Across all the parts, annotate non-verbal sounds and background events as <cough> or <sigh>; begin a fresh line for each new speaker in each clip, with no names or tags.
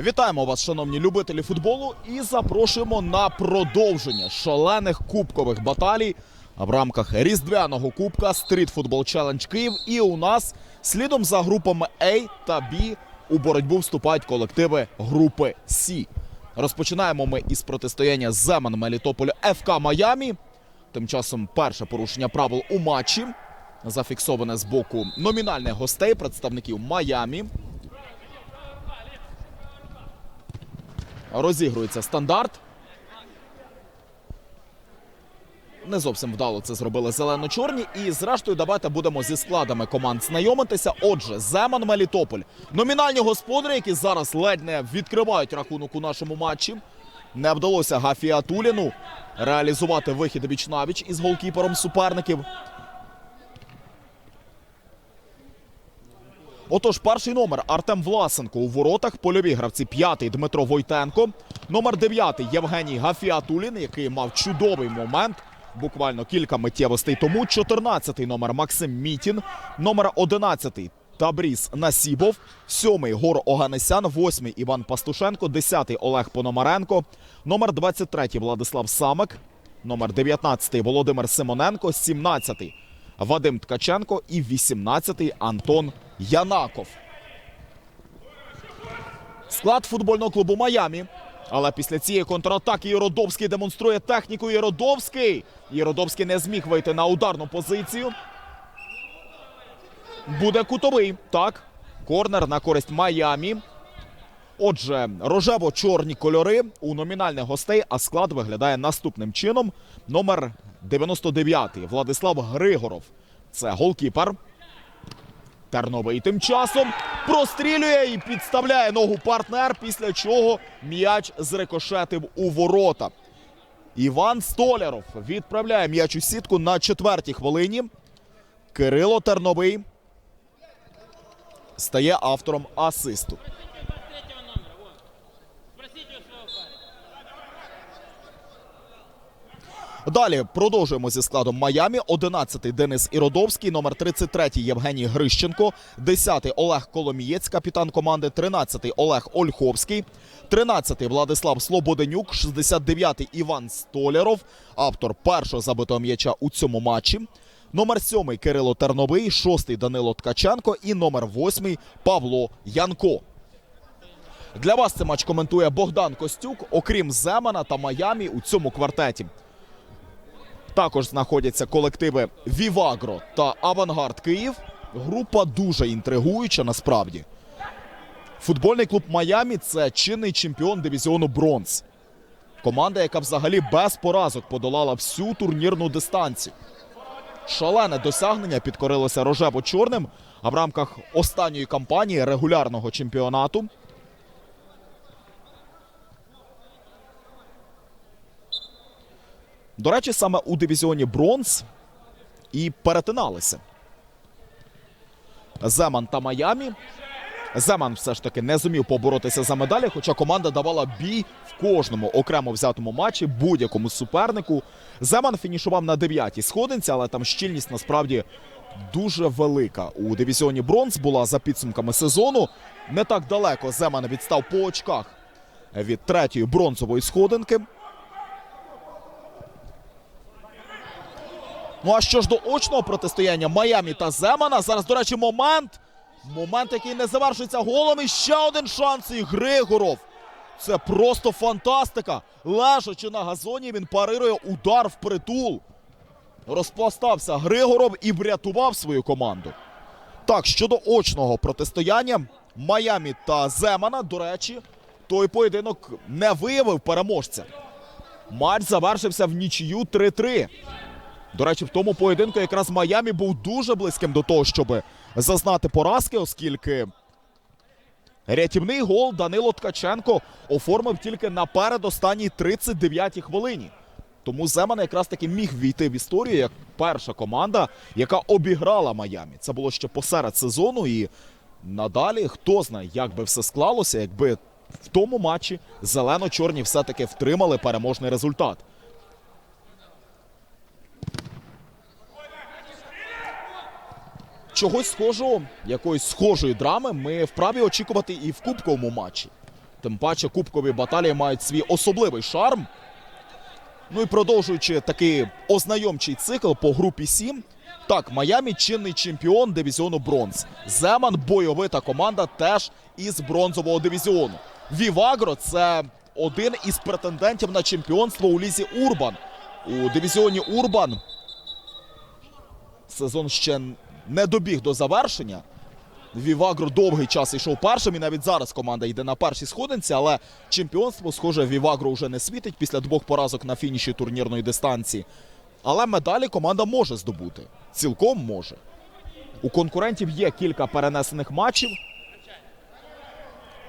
Вітаємо вас, шановні любителі футболу, і запрошуємо на продовження шалених кубкових баталій в рамках різдвяного кубка Street Football Challenge Київ. І у нас слідом за групами А та Б у боротьбу вступають колективи групи С. Розпочинаємо ми із протистояння Земан Мелітополя ФК Майамі. Тим часом перше порушення правил у матчі зафіксоване з боку номінальних гостей, представників Майамі. Розігрується стандарт. Не зовсім вдало це зробили зелено-чорні. І зрештою, давайте будемо зі складами команд знайомитися. Отже, Земан Мелітополь. Номінальні господарі, які зараз ледь не відкривають рахунок у нашому матчі. Не вдалося Гафі Атуліну реалізувати вихід віч навіч із голкіпером суперників. Отож, перший номер Артем Власенко у воротах. Польові гравці п'ятий Дмитро Войтенко. Номер дев'ятий Євгеній Гафіатулін, який мав чудовий момент. Буквально кілька миттєвостей тому. 14-й номер Максим Мітін. Номер 11-й Табріс Насібов. Сьомий Гор Оганесян. Восьмий Іван Пастушенко. Десятий Олег Пономаренко. Номер 23 Владислав Самик. Номер 19 Володимир Симоненко. 17 Вадим Ткаченко і 18-й Антон Янаков. Склад футбольного клубу Майамі. Але після цієї контратаки Єродовський демонструє техніку Єродовський. Єродовський не зміг вийти на ударну позицію. Буде кутовий. Так. Корнер на користь Майамі. Отже, рожево-чорні кольори у номінальних гостей, а склад виглядає наступним чином. Номер 99 Владислав Григоров. Це голкіпер. Терновий тим часом прострілює і підставляє ногу партнер, після чого м'яч зрикошетив у ворота. Іван Столяров відправляє м'яч у сітку на четвертій хвилині. Кирило Терновий стає автором асисту. Далі продовжуємо зі складом Майамі. 11-й Денис Іродовський, номер 33-й Євгеній Грищенко, 10-й Олег Коломієць, капітан команди, 13-й Олег Ольховський, 13-й Владислав Слободенюк, 69-й Іван Столяров, автор першого забитого м'яча у цьому матчі. Номер 7 Кирило Терновий, 6-й Данило Ткаченко і номер 8 Павло Янко. Для вас цей матч коментує Богдан Костюк, окрім Земана та Майамі у цьому квартеті. Також знаходяться колективи Вівагро та Авангард Київ. Група дуже інтригуюча насправді. Футбольний клуб Майамі це чинний чемпіон дивізіону Бронз. Команда, яка взагалі без поразок подолала всю турнірну дистанцію. Шалене досягнення підкорилося рожево-чорним, а в рамках останньої кампанії регулярного чемпіонату До речі, саме у дивізіоні Бронз і перетиналися. Земан та Майамі. Земан все ж таки не зумів поборотися за медалі, хоча команда давала бій в кожному окремо взятому матчі будь-якому супернику. Земан фінішував на дев'ятій сходинці, але там щільність насправді дуже велика. У дивізіоні Бронз була за підсумками сезону. Не так далеко Земан відстав по очках від третьої бронзової сходинки. Ну а що ж до очного протистояння Майамі та Земана, зараз, до речі, момент. Момент, який не завершується голом. І ще один шанс. І Григоров. Це просто фантастика. Лежачи на газоні, він парирує удар в притул. Розпластався Григоров і врятував свою команду. Так, щодо очного протистояння Майамі та Земана, до речі, той поєдинок не виявив переможця. Матч завершився в нічию 3-3. До речі, в тому поєдинку якраз Майамі був дуже близьким до того, щоб зазнати поразки, оскільки рятівний гол Данило Ткаченко оформив тільки на передостанній 39-й хвилині. Тому Земан якраз таки міг війти в історію як перша команда, яка обіграла Майамі. Це було ще посеред сезону, і надалі хто знає, як би все склалося, якби в тому матчі зелено-чорні все-таки втримали переможний результат. Чогось схожого, якоїсь схожої драми ми вправі очікувати і в кубковому матчі. Тим паче кубкові баталії мають свій особливий шарм. Ну і продовжуючи такий ознайомчий цикл по групі 7. Так, Майамі чинний чемпіон дивізіону бронз. Земан бойовита команда теж із бронзового дивізіону. Вівагро це один із претендентів на чемпіонство у лізі Урбан. У дивізіоні Урбан сезон ще не добіг до завершення. Вівагро довгий час йшов першим, і навіть зараз команда йде на першій сходинці, але чемпіонство, схоже, Вівагро вже не світить після двох поразок на фініші турнірної дистанції. Але медалі команда може здобути. Цілком може. У конкурентів є кілька перенесених матчів.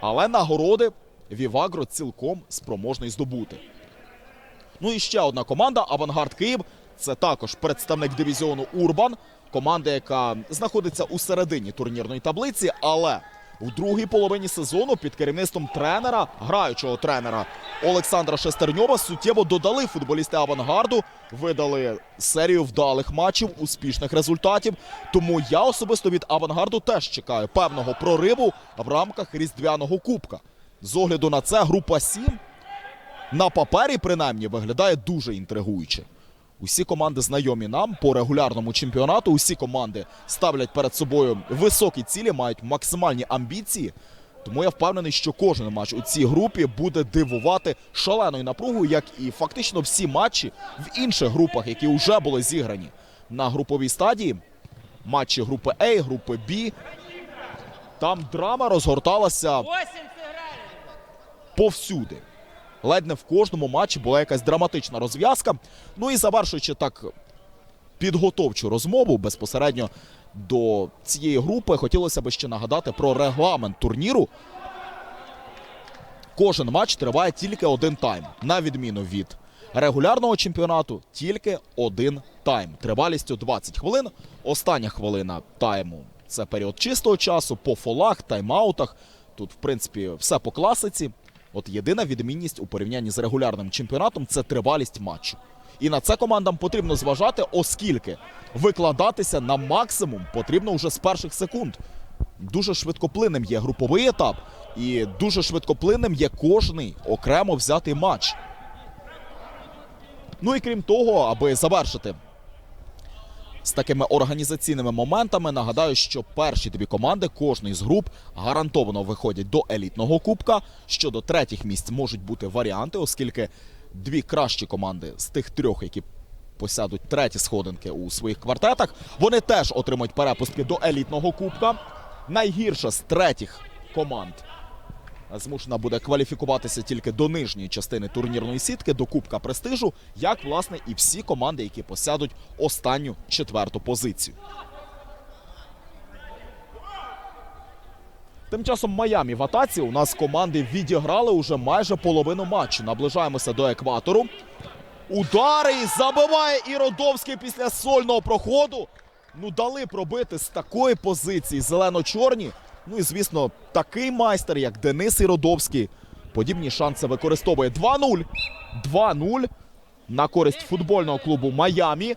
Але нагороди Вівагро цілком спроможний здобути. Ну і ще одна команда Авангард Київ. Це також представник дивізіону Урбан. Команда, яка знаходиться у середині турнірної таблиці, але у другій половині сезону під керівництвом тренера, граючого тренера Олександра Шестерньова, суттєво додали футболісти авангарду, видали серію вдалих матчів, успішних результатів. Тому я особисто від авангарду теж чекаю певного прориву в рамках різдвяного кубка. З огляду на це група 7 на папері, принаймні, виглядає дуже інтригуюче. Усі команди знайомі нам по регулярному чемпіонату. Усі команди ставлять перед собою високі цілі, мають максимальні амбіції. Тому я впевнений, що кожен матч у цій групі буде дивувати шаленою напругою, як і фактично всі матчі в інших групах, які вже були зіграні на груповій стадії. Матчі групи А, групи Б. Там драма розгорталася повсюди. Ледь не в кожному матчі була якась драматична розв'язка. Ну і завершуючи так підготовчу розмову безпосередньо до цієї групи, хотілося б ще нагадати про регламент турніру. Кожен матч триває тільки один тайм, на відміну від регулярного чемпіонату, тільки один тайм. Тривалістю 20 хвилин. Остання хвилина тайму це період чистого часу, по фолах, тайм-аутах. Тут, в принципі, все по класиці. От єдина відмінність у порівнянні з регулярним чемпіонатом це тривалість матчу. І на це командам потрібно зважати, оскільки викладатися на максимум потрібно вже з перших секунд. Дуже швидкоплинним є груповий етап, і дуже швидкоплинним є кожний окремо взятий матч. Ну і крім того, аби завершити з такими організаційними моментами, нагадаю, що перші дві команди кожної з груп гарантовано виходять до елітного кубка. Щодо третіх місць можуть бути варіанти, оскільки дві кращі команди з тих трьох, які посядуть треті сходинки у своїх квартетах, вони теж отримають перепустки до елітного кубка. Найгірша з третіх команд змушена буде кваліфікуватися тільки до нижньої частини турнірної сітки, до Кубка престижу, як власне і всі команди, які посядуть останню четверту позицію. Тим часом Майамі в атаці у нас команди відіграли уже майже половину матчу. Наближаємося до екватору. Удари і забиває Іродовський після сольного проходу. Ну, дали пробити з такої позиції зелено-чорні. Ну і звісно, такий майстер, як Денис Іродовський, подібні шанси використовує 2-0. 2-0 на користь футбольного клубу Майамі.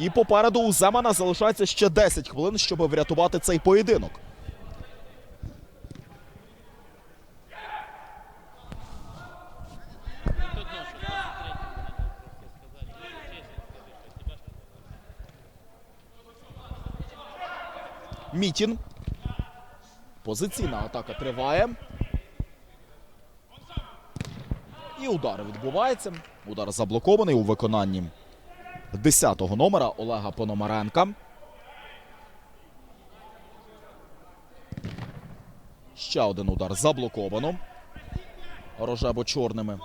І попереду у Земана залишається ще 10 хвилин, щоб врятувати цей поєдинок.
Тут
Позиційна атака триває. І удар відбувається. Удар заблокований у виконанні 10-го номера Олега Пономаренка. Ще один удар заблоковано. Рожево-чорними.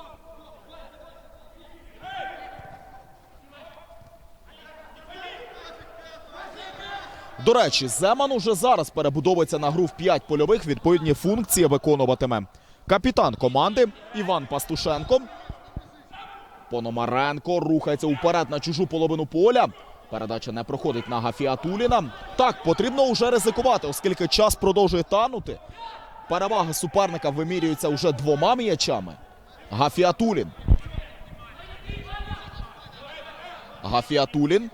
До речі, Земан уже зараз перебудовується на гру в 5 польових. Відповідні функції виконуватиме капітан команди Іван Пастушенко. Пономаренко рухається уперед на чужу половину поля. Передача не проходить на Гафіатуліна. Так, потрібно вже ризикувати, оскільки час продовжує танути. Перевага суперника вимірюється вже двома м'ячами. Гафіатулін. Гафіатулін.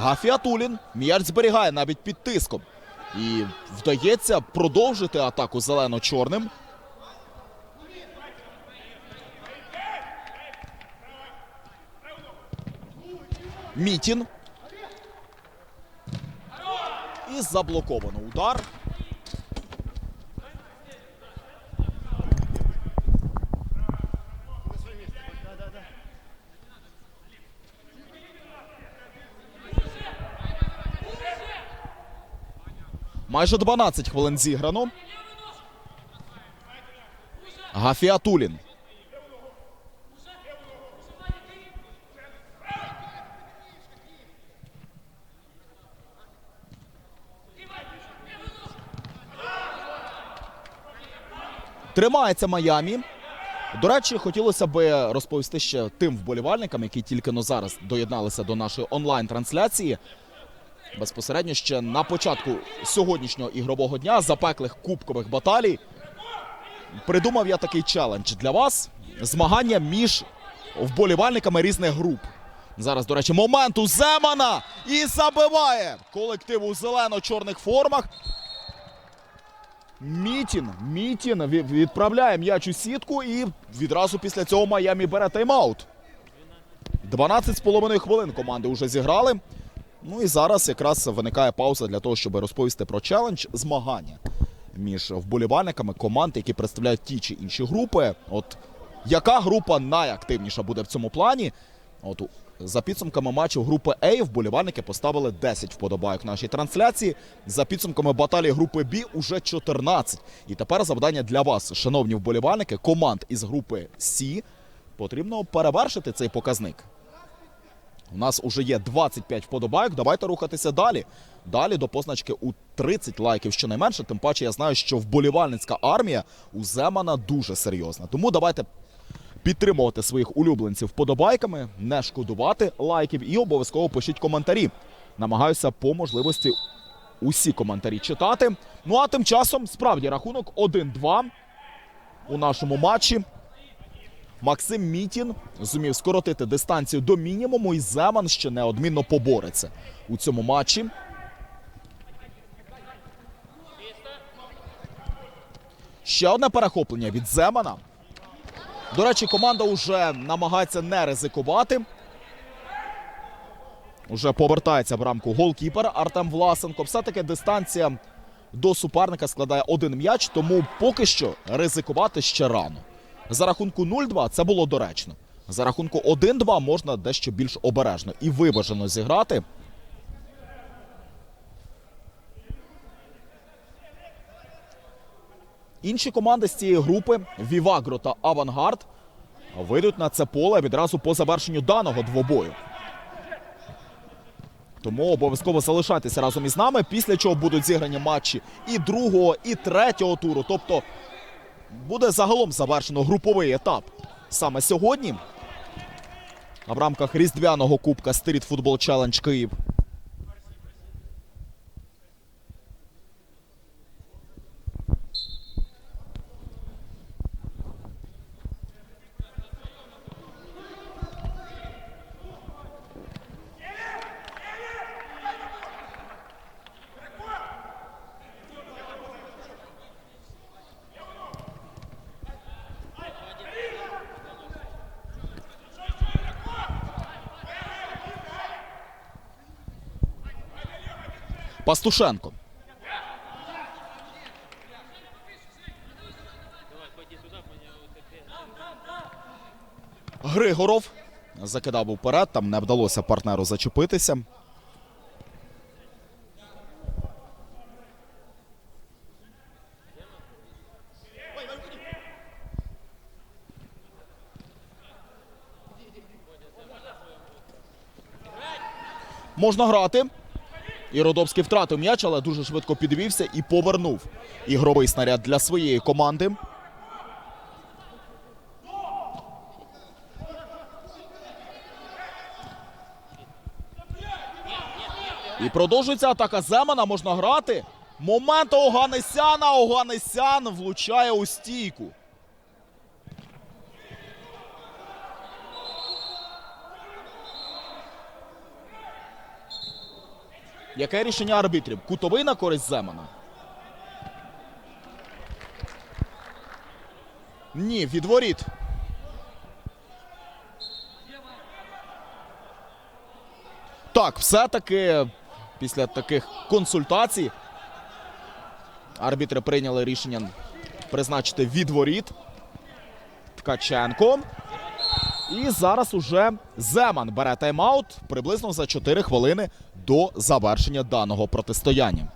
Гафіатулін м'яч зберігає навіть під тиском. І вдається продовжити атаку зелено-чорним. Мітін. І заблоковано удар. Майже 12 хвилин зіграно. Гафіатулін. Тримається Майамі. До речі, хотілося би розповісти ще тим вболівальникам, які тільки но зараз доєдналися до нашої онлайн-трансляції. Безпосередньо ще на початку сьогоднішнього ігрового дня запеклих кубкових баталій. Придумав я такий челендж для вас: змагання між вболівальниками різних груп. Зараз, до речі, момент у Земана і забиває колектив у зелено-чорних формах. Мітін, Мітін відправляє м'яч у сітку і відразу після цього Майамі бере тайм-аут. 12 з половиною хвилин команди вже зіграли. Ну і зараз якраз виникає пауза для того, щоб розповісти про челендж змагання між вболівальниками команд, які представляють ті чи інші групи. От яка група найактивніша буде в цьому плані? От за підсумками матчу групи А вболівальники поставили 10 вподобайок нашій трансляції. За підсумками баталії групи Б уже 14. І тепер завдання для вас, шановні вболівальники, команд із групи С, потрібно перевершити цей показник. У нас уже є 25 вподобайок. Давайте рухатися далі. Далі до позначки у 30 лайків щонайменше. Тим паче я знаю, що вболівальницька армія у Земана дуже серйозна. Тому давайте підтримувати своїх улюбленців вподобайками, не шкодувати лайків і обов'язково пишіть коментарі. Намагаюся по можливості усі коментарі читати. Ну а тим часом справді рахунок 1-2 у нашому матчі. Максим Мітін зумів скоротити дистанцію до мінімуму, і Земан ще неодмінно побореться у цьому матчі. Ще одне перехоплення від Земана. До речі, команда вже намагається не ризикувати. Уже повертається в рамку голкіпер Артем Власенко. Все-таки дистанція до суперника складає один м'яч, тому поки що ризикувати ще рано. За рахунку 0-2 це було доречно. За рахунку 1-2 можна дещо більш обережно і виважено зіграти. Інші команди з цієї групи Вівагро та Авангард вийдуть на це поле відразу по завершенню даного двобою. Тому обов'язково залишайтеся разом із нами, після чого будуть зіграні матчі і другого, і третього туру. Тобто буде загалом завершено груповий етап саме сьогодні. В рамках різдвяного кубка Street Football Challenge Київ. Пастушенко. Григоров закидав вперед, там не вдалося партнеру зачепитися. Можна грати. І Родовський втратив м'яч, але дуже швидко підвівся і повернув ігровий снаряд для своєї команди. І продовжується атака Земана. Можна грати. Момент Оганесяна. Оганесян влучає у стійку. Яке рішення арбітрів? Кутовий на користь Земана? Ні, відворіт. Так, все-таки після таких консультацій арбітри прийняли рішення призначити відворіт. Ткаченко. І зараз уже Земан бере тайм-аут приблизно за 4 хвилини до завершення даного протистояння.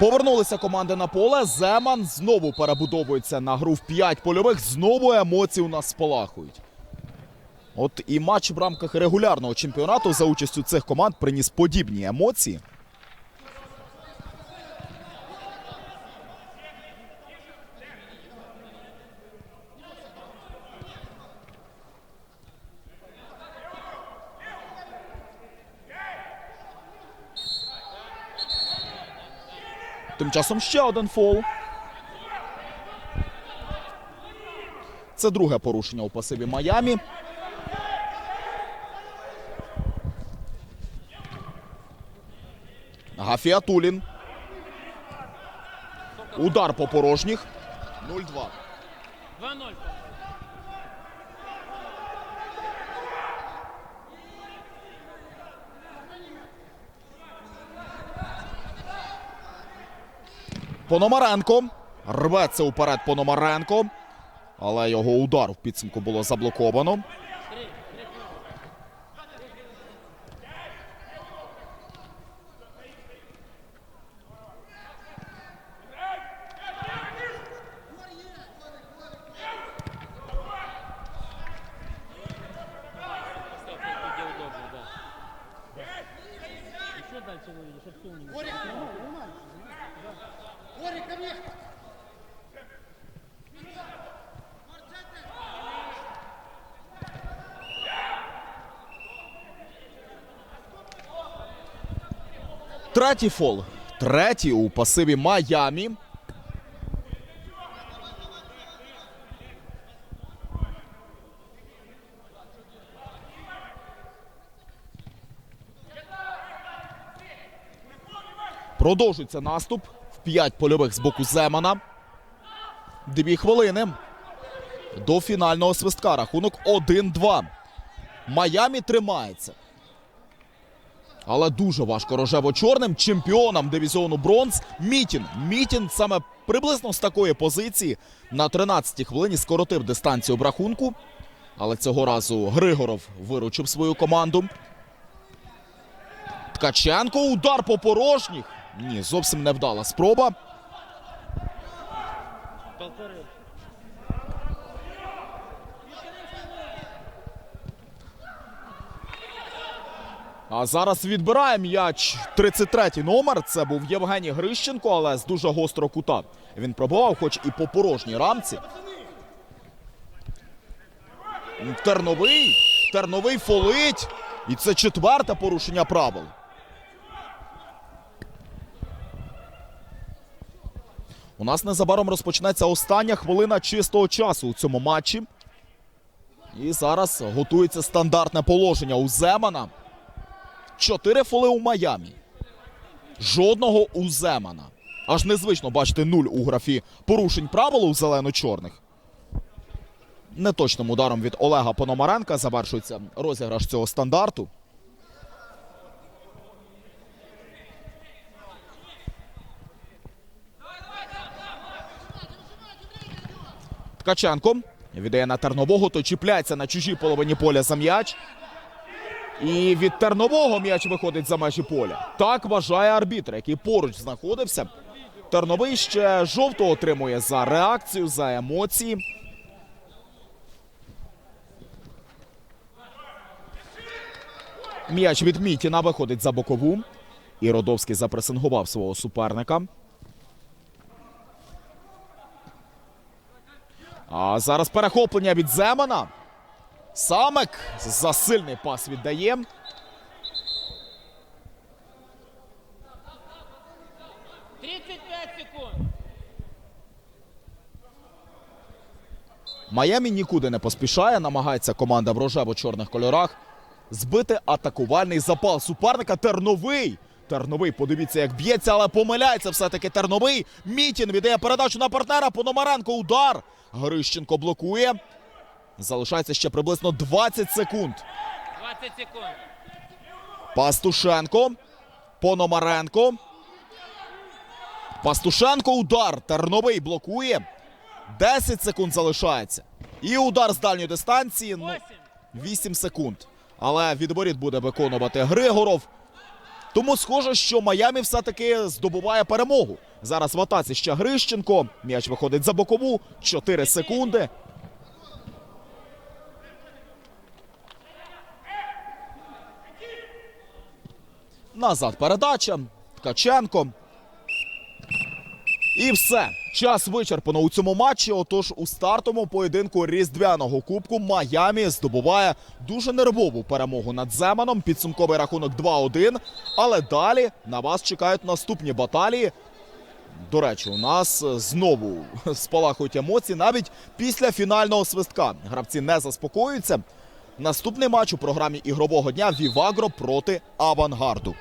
Повернулися команди на поле. Земан знову перебудовується на гру в 5 польових. Знову емоції у нас спалахують. От і матч в рамках регулярного чемпіонату за участю цих команд приніс подібні емоції. Часом ще один фол. Це друге порушення у пасиві Майамі. Гафіатулін. Удар по порожніх. 0-2.
2-0.
Пономаренко. Рветься уперед Пономаренко. Але його удар в підсумку було заблоковано. Третій фол. Третій у пасиві Майамі. Продовжується наступ в п'ять польових з боку Земана. Дві хвилини до фінального свистка. Рахунок 1-2. Майамі тримається. Але дуже важко рожево-чорним чемпіонам дивізіону бронз Мітін. Мітін саме приблизно з такої позиції на 13-й хвилині скоротив дистанцію в рахунку. Але цього разу Григоров виручив свою команду. Ткаченко удар по порожніх. Ні, зовсім невдала спроба. А зараз відбирає м'яч 33-й номер. Це був Євгеній Грищенко, але з дуже гострого кута. Він пробував, хоч і по порожній рамці. Терновий. Терновий фолить. І це четверте порушення правил. У нас незабаром розпочнеться остання хвилина чистого часу у цьому матчі. І зараз готується стандартне положення у Земана. Чотири фоли у Майамі. Жодного у Земана. Аж незвично бачити нуль у графі порушень правил у зелено-чорних. Неточним ударом від Олега Пономаренка завершується розіграш цього стандарту. Ткаченко віддає на Тернового, той чіпляється на чужій половині поля за м'яч. І від Тернового м'яч виходить за межі поля. Так вважає арбітр, який поруч знаходився. Терновий ще жовто отримує за реакцію, за емоції. М'яч від Мітіна виходить за бокову. І Родовський запресингував свого суперника. А зараз перехоплення від Земана. Самик за сильний пас віддає. Майамі нікуди не поспішає. Намагається команда в рожево-чорних кольорах збити атакувальний запал суперника. Терновий. Терновий, подивіться, як б'ється, але помиляється все-таки Терновий. Мітін віддає передачу на партнера. Пономаренко удар. Грищенко блокує. Залишається ще приблизно 20 секунд.
20 секунд.
Пастушенко. Пономаренко. Пастушенко удар. Терновий блокує. 10 секунд залишається. І удар з дальньої дистанції. Ну,
8.
8 секунд. Але відворіт буде виконувати Григоров. Тому схоже, що Майамі все-таки здобуває перемогу. Зараз в атаці ще Грищенко. М'яч виходить за бокову. 4 секунди. Назад передача. Ткаченко. І все. Час вичерпано у цьому матчі. Отож, у стартовому поєдинку різдвяного кубку Майамі здобуває дуже нервову перемогу над Земаном. Підсумковий рахунок 2-1. Але далі на вас чекають наступні баталії. До речі, у нас знову <laughs> спалахують емоції навіть після фінального свистка. Гравці не заспокоюються. Наступний матч у програмі ігрового дня Вівагро проти Авангарду.